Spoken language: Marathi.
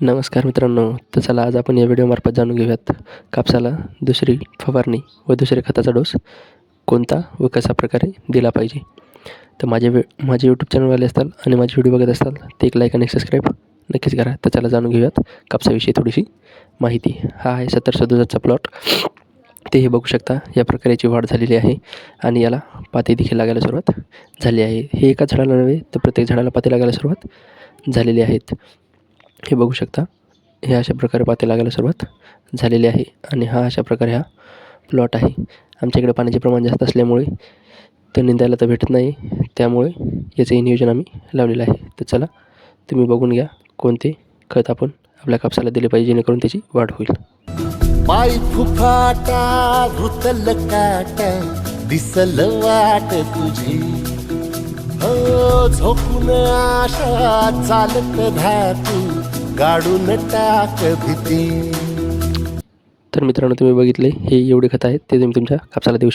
नमस्कार मित्रांनो तर चला आज आपण या व्हिडिओमार्फत जाणून घेऊयात कापसाला दुसरी फवारणी व दुसऱ्या खताचा डोस कोणता व कशा प्रकारे दिला पाहिजे. तर माझे वे माझे यूट्यूब चॅनलवाले असताल आणि माझे व्हिडिओ बघत असताल ते एक लाईक आणि सबस्क्राईब नक्कीच करा. तर चला जाणून घेऊयात कापसाविषयी थोडीशी माहिती. हा आहे सत्तर सदुसाचा प्लॉट ते हे बघू शकता या प्रकारेची वाढ झालेली आहे आणि याला पाते देखील लागायला सुरुवात झाली आहे. हे एका झाडाला नव्हे तर प्रत्येक झाडाला पाते लागायला सुरुवात झालेली आहेत. हे बघू शकता. हे अशा प्रकारे पाते लागायला सुरुवात झालेली आहे आणि हा अशा प्रकारे हा प्लॉट आहे. आमच्या इकडे पाण्याचे प्रमाण जास्त असल्यामुळे तो निंदायला तर भेटत नाही. त्यामुळे याचंही नियोजन आम्ही लावलेलं आहे. तर चला तुम्ही बघून घ्या कोणते खत आपण आपल्या कापसाला दिले पाहिजे जेणेकरून त्याची वाढ होईल. पाय फुफाटा रुतल काटा दिसल वाट तुझी. झोपून आशा चालत धातू गाडून टाक भीती. तर मित्रांनो तुम्ही बघितले हे एवढे खत आहेत ते तुम्ही तुमच्या कापसाला देऊ शकता.